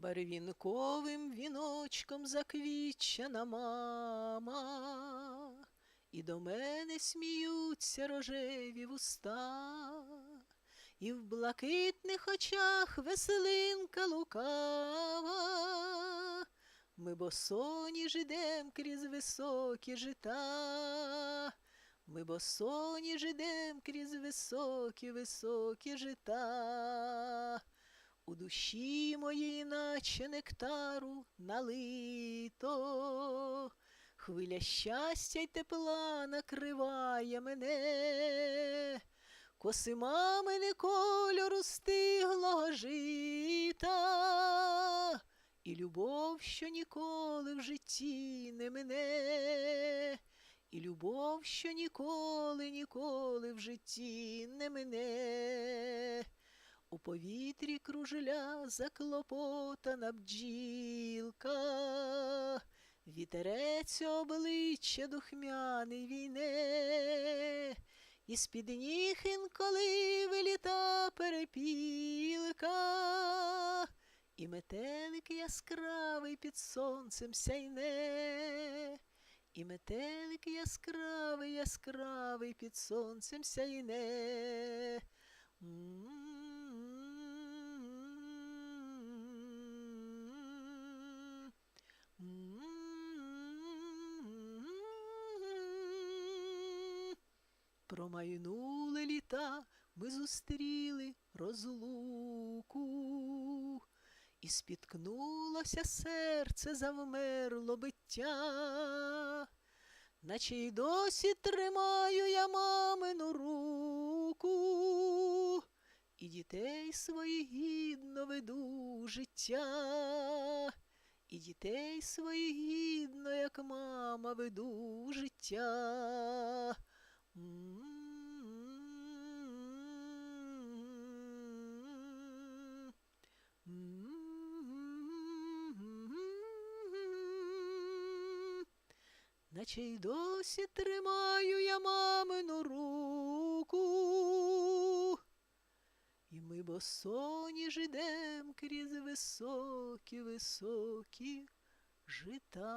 Барвінковим віночком заквічена мама, і до мене сміються рожеві вуста, і в блакитних очах веселинка лукава. Ми босоніж ідем крізь високі жита. Ми босоніж ідем крізь високі, високі жита. Душі моїй, наче нектару налито, хвиля щастя й тепла накриває мене, коси мамини кольору стиглого жита, і любов, що ніколи в житті не мине, і любов, що ніколи, ніколи в житті не мине. У повітрі кружля заклопотана бджілка, вітерець обличчя духмяний війне, і з-під ніг інколи виліта перепілка, і метелик яскравий під сонцем сяйне, і метелик яскравий, яскравий під сонцем сяйне. Промайнули літа, ми зустріли розлуку, і спіткнулося серце, завмерло биття, наче й досі тримаю я мамину руку, і дітей своїх гідно веду життя, і дітей своїх гідно, як мама, веду життя. Наче й досі тримаю я мамину руку, і ми босоні жидем крізь високі, високі жита.